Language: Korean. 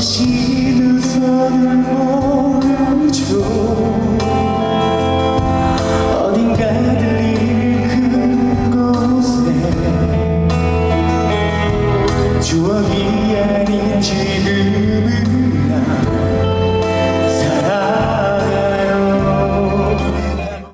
당신은 선을 모르죠 어딘가 들리는 그곳에 추억이 아닌 지금은